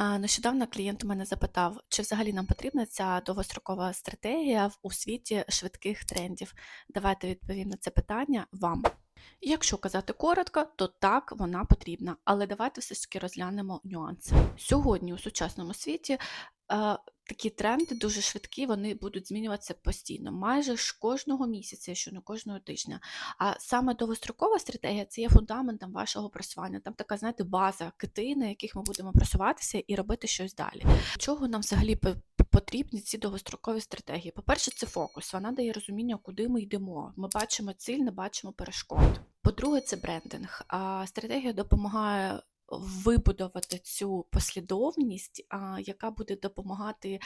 Нещодавно клієнт у мене запитав, чи взагалі нам потрібна ця довгострокова стратегія у світі швидких трендів. Давайте відповім на це питання вам. Якщо казати коротко, то так, вона потрібна, але давайте все ж таки розглянемо нюанси. Сьогодні у сучасному світі такі тренди дуже швидкі, вони будуть змінюватися постійно, майже ж кожного місяця, якщо не кожного тижня. А саме довгострокова стратегія це є фундаментом вашого просування. Там така, знаєте, база кити, на яких ми будемо просуватися і робити щось далі. Чого нам взагалі потрібні ці довгострокові стратегії? По-перше, це фокус. Вона дає розуміння, куди ми йдемо. Ми бачимо ціль, не бачимо перешкод. По-друге, це брендинг. А стратегія допомагає вибудувати цю послідовність, а, яка буде допомагати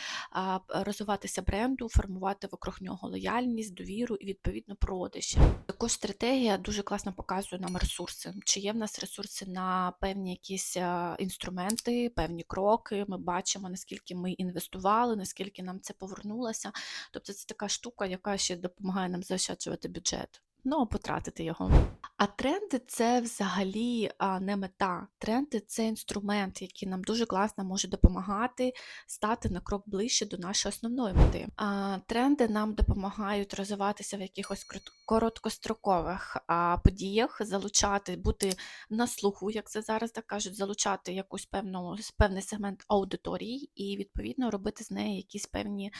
розвиватися бренду, формувати вокруг нього лояльність, довіру і відповідно продажі. Також стратегія дуже класно показує нам ресурси. Чи є в нас ресурси на певні якісь інструменти, певні кроки. Ми бачимо, наскільки ми інвестували, наскільки нам це повернулося. Тобто це така штука, яка ще допомагає нам заощаджувати бюджет. Ну, а потратити його. А тренди це взагалі не мета. Тренди це інструмент, який нам дуже класно може допомагати стати на крок ближче до нашої основної мети. А, тренди нам допомагають розвиватися в якихось короткострокових подіях, залучати, бути на слуху, як це зараз так кажуть, залучати якусь певну певний сегмент аудиторії і відповідно робити з неї якісь певні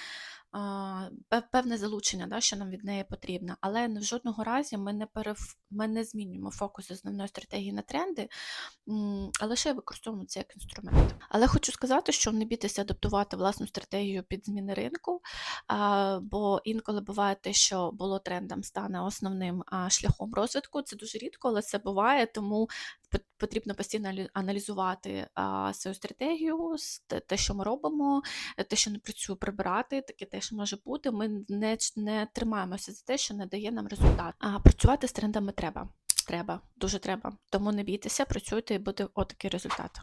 певне залучення, да, що нам від неї потрібно. Але в жодного разі ми не переф... ми не змінюємо фокус основної стратегії на тренди, а лише використовуємо це як інструмент. Але хочу сказати, що не бійтеся адаптувати власну стратегію під зміни ринку, бо інколи буває те, що було трендом, стане основним шляхом розвитку. Це дуже рідко, але це буває, тому потрібно постійно аналізувати свою стратегію, те, те, що ми робимо, те, що не працює, прибирати, таке теж може бути. Ми не, не тримаємося за те, що не дає нам результат. А працювати з трендами треба. Треба, дуже треба. Тому не бійтеся, працюйте і буде отакий результат.